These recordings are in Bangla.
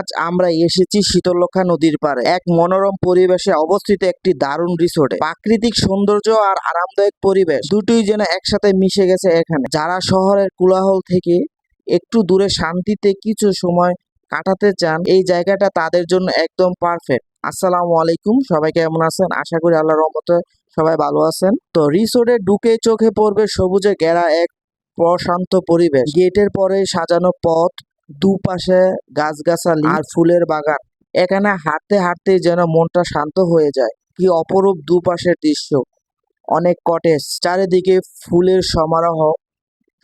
আজ আমরা এসেছি শীতলক্ষা নদীর পাড়ে। এক মনোরম পরিবেশে অবস্থিত একটি দারুণ রিসোর্টে প্রাকৃতিক সৌন্দর্য আর আরামদায়ক পরিবেশ দুটোই যেন একসাথে মিশে গেছে এখানে। যারা শহরের কোলাহল থেকে একটু দূরে শান্তিতে কিছু সময় কাটাতে চান, এই জায়গাটা তাদের জন্য একদম পারফেক্ট আসসালামু আলাইকুম, সবাই কেমন আছেন? আশা করি আল্লাহর রহমতে সবাই ভালো আছেন। তো রিসোর্টে ঢুকে চোখে পড়বে সবুজে ঘেরা এক প্রশান্ত পরিবেশ। গেটের পরে সাজানো পথ দুপাশে গাছগাছালি আর ফুলের বাগান। এখানে হাঁটতে হাঁটতে যেন মনটা শান্ত হয়ে যায়। কি অপরূপ দুপাশের দৃশ্য। অনেক কটেজ। চারিদিকে ফুলের সমারোহ,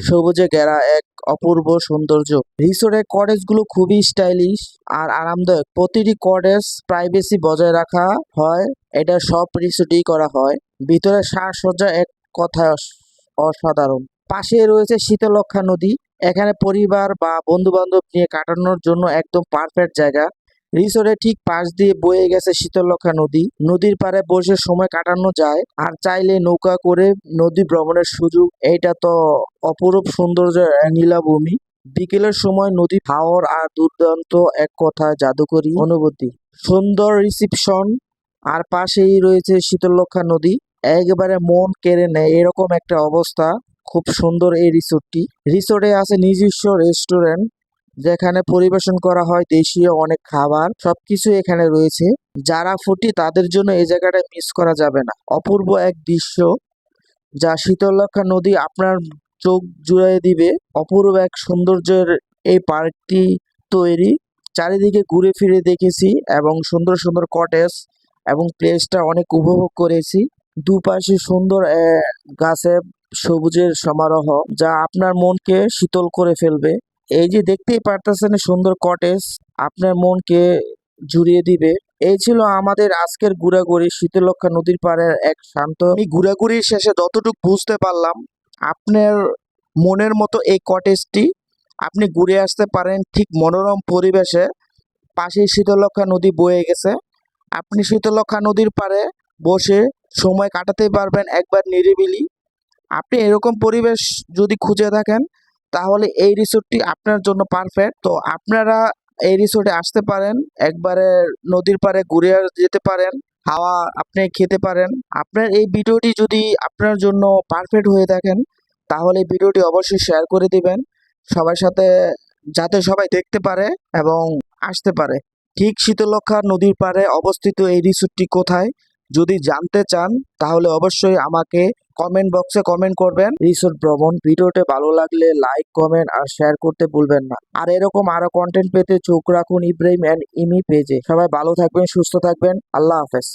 সবুজে ঘেরা এক অপূর্ব সৌন্দর্য। রিসোর্টের কটেজগুলো খুবই স্টাইলিশ আর আরামদায়ক। প্রতিটি কটেজ প্রাইভেসি বজায় রাখা হয়। এটা সব রিসোর্টেই করা হয়। ভিতরে সাজসজ্জা এক কথায় অস- অসাধারণ। পাশে রয়েছে শীতলক্ষা নদী। এখানে পরিবার বা বন্ধু বান্ধব নিয়ে কাটানোর জন্য একদম পারফেক্ট জায়গা। রিসোর্টের ঠিক পাশ দিয়ে বয়ে গেছে শীতলক্ষা নদী। নদীর পাড়ে বসে সময় কাটানো যায় আর চাইলে নৌকা করে নদী ভ্রমণের সুযোগ। এইটা তো অপরূপ সৌন্দর্য নীলাভূমি বিকেলের সময় নদী হাওর আর দুর্দান্ত এক কথায় জাদুকরী অনুভূতি। সুন্দর রিসিপশন আর পাশেই রয়েছে শীতলক্ষা নদী। একবারে মন কেড়ে নেয় এরকম একটা অবস্থা। খুব সুন্দর এই রিসোর্টটি। রিসোর্টে আছে নিজস্ব রেস্টুরেন্ট, যেখানে পরিবেশন করা হয় দেশীয় অনেক খাবার, সবকিছু এখানে রয়েছে। যারা ফুটি তাদের জন্য এই জায়গাটা মিস করা যাবে না। অপূর্ব এক দৃশ্য, যা শীতলক্ষা নদী আপনার চোখ জুড়িয়ে দিবে। অপূর্ব এক সৌন্দর্যের এই পার্কটি তৈরি। চারিদিকে ঘুরে ফিরে দেখেছি এবং সুন্দর সুন্দর কটেজ এবং প্লেসটা অনেক উপভোগ করেছি। দুপাশে সুন্দর গাছে সবুজের সমারোহ যা আপনার মনকে শীতল করে ফেলবে। এই যে দেখতেই পারতেছেন সুন্দর কটেজ আপনার মনকে জুড়িয়ে দিবে। এই ছিল আমাদের আজকের ঘোরাঘুরি শীতলক্ষা নদীর পাড়ের এক শান্ত এই ঘোরাঘুরির শেষে যতটুকু বুঝতে পারলাম, আপনার মনের মতো এই কটেজটি আপনি ঘুরে আসতে পারেন ঠিক মনোরম পরিবেশে। পাশেই শীতলক্ষা নদী বয়ে গেছে। আপনি শীতলক্ষা নদীর পাড়ে বসে সময় কাটাতে পারবেন একবার নিরিবিলি। আপনি এরকম পরিবেশ যদি খুঁজে থাকেন, তাহলে এই রিসোর্টটি আপনার জন্য পারফেক্ট তো আপনারা এই রিসোর্টে আসতে পারেন, একবারে নদীর পাড়ে ঘুরে যেতে পারেন, হাওয়া আপনি খেতে পারেন। আপনার এই ভিডিওটি যদি আপনার জন্য পারফেক্ট হয়ে থাকেন, তাহলে ভিডিওটি অবশ্যই শেয়ার করে দিবেন, সবার সাথে যাতে সবাই দেখতে পারে এবং আসতে পারে। ঠিক শীতলক্ষা নদীর পাড়ে অবস্থিত এই রিসোর্টটি কোথায়? যদি জানতে চান, তাহলে অবশ্যই আমাকে কমেন্ট বক্সে কমেন্ট করবেন। রিসোর্ট ভ্রমণ ভিডিওটি ভালো লাগলে লাইক কমেন্ট আর শেয়ার করতে ভুলবেন না। আর এরকম আরও কন্টেন্ট পেতে চোখ রাখুন ইব্রাহিম অ্যান্ড ইমি পেজে সবাই ভালো থাকবেন, সুস্থ থাকবেন। আল্লাহ হাফেজ।